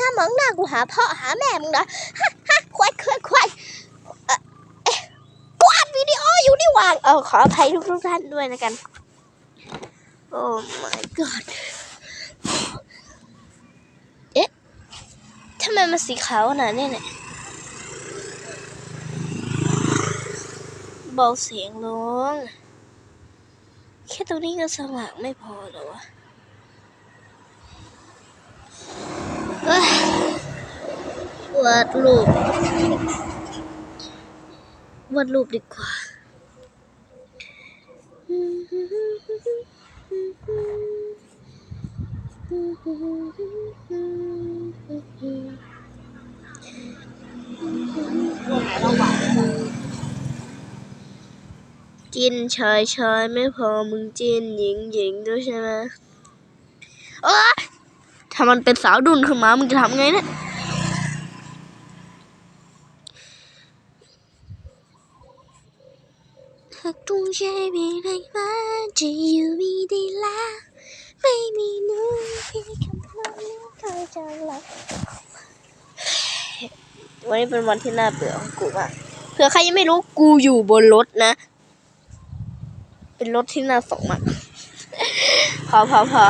ฮะมองหน้ากูหาพ่อหาแม่มึงเหรอฮะฮะควายควายควายเออเอ๊ะกูอัดวิดีโออยู่นี่หวางเออขออภัยทุกทุกท่านด้วยนะกัน โอ้ my god เอ๊ะทำไมมันสีขาวขนาดนี้เนี่ยเบาเสียงลง แค่ตรงนี้ก็สว่างไม่พอหรอวะเอ้ย วาดรูปวาดรูปดีกว่าจินชายชายไม่พอมึงจินหญิงหญิงด้วยใช่ไหมเออถ้ามันเป็นสาวดุนขึ้นมา มึงจะทำไงเนี่ย หากตรงใจไม่ได้มาจะอยู่ไม่ได้ละไม่มีนูพี่คำพูดนี้เขาจะรักวันนี้เป็นวันที่น่าเบื่อของกูมากเผื่อใครยังไม่รู้กูอยู่บนรถนะ เป็นรถที่น่าสงมากพอพอพอ